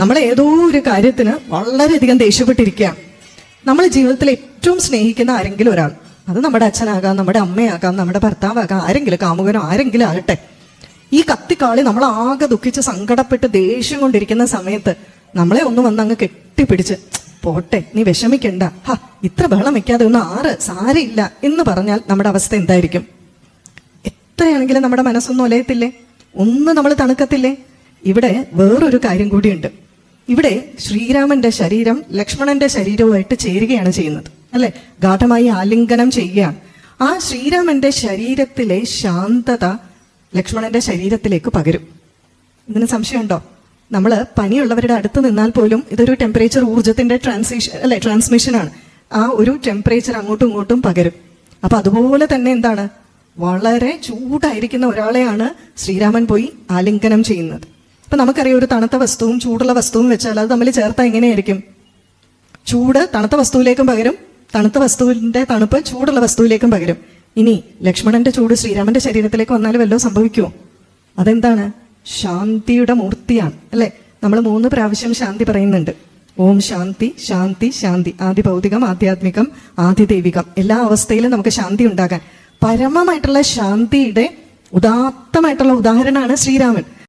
നമ്മൾ ഏതോ ഒരു കാര്യത്തിന് വളരെയധികം ദേഷ്യപ്പെട്ടിരിക്കുക നമ്മൾ ജീവിതത്തിൽ ഏറ്റവും സ്നേഹിക്കുന്ന ആരെങ്കിലും ഒരാൾ അത് നമ്മുടെ അച്ഛനാകാം നമ്മുടെ അമ്മയാകാം നമ്മുടെ ഭർത്താവാകാം ആരെങ്കിലും കാമുകനോ ആരെങ്കിലും ആകട്ടെ. ഈ കത്തിക്കാളി നമ്മൾ ആകെ ദുഃഖിച്ച് സങ്കടപ്പെട്ട് ദേഷ്യം കൊണ്ടിരിക്കുന്ന സമയത്ത് നമ്മളെ ഒന്ന് വന്ന് അങ്ങ് കെട്ടിപ്പിടിച്ച് പോട്ടെ നീ വിഷമിക്കണ്ട. ഹാ ഇത്ര ബഹളം വെക്കാതെ ഒന്ന് ആറ് സാരയില്ല എന്ന് പറഞ്ഞാൽ നമ്മുടെ അവസ്ഥ എന്തായിരിക്കും? എത്രയാണെങ്കിലും നമ്മുടെ മനസ്സൊന്നും ഒലയത്തില്ലേ? ഒന്ന് നമ്മൾ തണുക്കത്തില്ലേ? ഇവിടെ വേറൊരു കാര്യം കൂടിയുണ്ട്. ഇവിടെ ശ്രീരാമന്റെ ശരീരം ലക്ഷ്മണന്റെ ശരീരവുമായിട്ട് ചേരുകയാണ് ചെയ്യുന്നത് അല്ലെ? ഗാഠമായി ആലിംഗനം ചെയ്യുകയാണ്. ആ ശ്രീരാമന്റെ ശരീരത്തിലെ ശാന്തത ലക്ഷ്മണന്റെ ശരീരത്തിലേക്ക് പകരും. ഇതിന് സംശയമുണ്ടോ? നമ്മൾ പനിയുള്ളവരുടെ അടുത്ത് നിന്നാൽ പോലും ഇതൊരു ടെമ്പറേച്ചർ ഊർജത്തിന്റെ ട്രാൻസിഷൻ അല്ലെ ട്രാൻസ്മിഷനാണ് ആ ഒരു ടെമ്പറേച്ചർ അങ്ങോട്ടും ഇങ്ങോട്ടും പകരും. അപ്പൊ അതുപോലെ തന്നെ എന്താണ്? വളരെ ചൂടായിരിക്കുന്ന ഒരാളെയാണ് ശ്രീരാമൻ പോയി ആലിംഗനം ചെയ്യുന്നത്. ഇപ്പൊ നമുക്കറിയാം ഒരു തണുത്ത വസ്തുവും ചൂടുള്ള വസ്തുവും വെച്ചാൽ അത് തമ്മിൽ ചേർത്താൽ എങ്ങനെയായിരിക്കും? ചൂട് തണുത്ത വസ്തുവിലേക്കും പകരും തണുത്ത വസ്തുവിന്റെ തണുപ്പ് ചൂടുള്ള വസ്തുവിലേക്കും പകരും. ഇനി ലക്ഷ്മണന്റെ ചൂട് ശ്രീരാമന്റെ ശരീരത്തിലേക്ക് വന്നാൽ വല്ലതും സംഭവിക്കുമോ അതെന്താണ്? ശാന്തിയുടെ മൂർത്തിയാണ് അല്ലെ? നമ്മൾ മൂന്ന് പ്രാവശ്യം ശാന്തി പറയുന്നുണ്ട്. ഓം ശാന്തി ശാന്തി ശാന്തി. ആദ്യ ഭൗതികം ആധ്യാത്മികം ആദിദൈവികം. എല്ലാ അവസ്ഥയിലും നമുക്ക് ശാന്തി ഉണ്ടാകാൻ. പരമമായിട്ടുള്ള ശാന്തിയുടെ ഉദാത്തമായിട്ടുള്ള ഉദാഹരണമാണ് ശ്രീരാമൻ.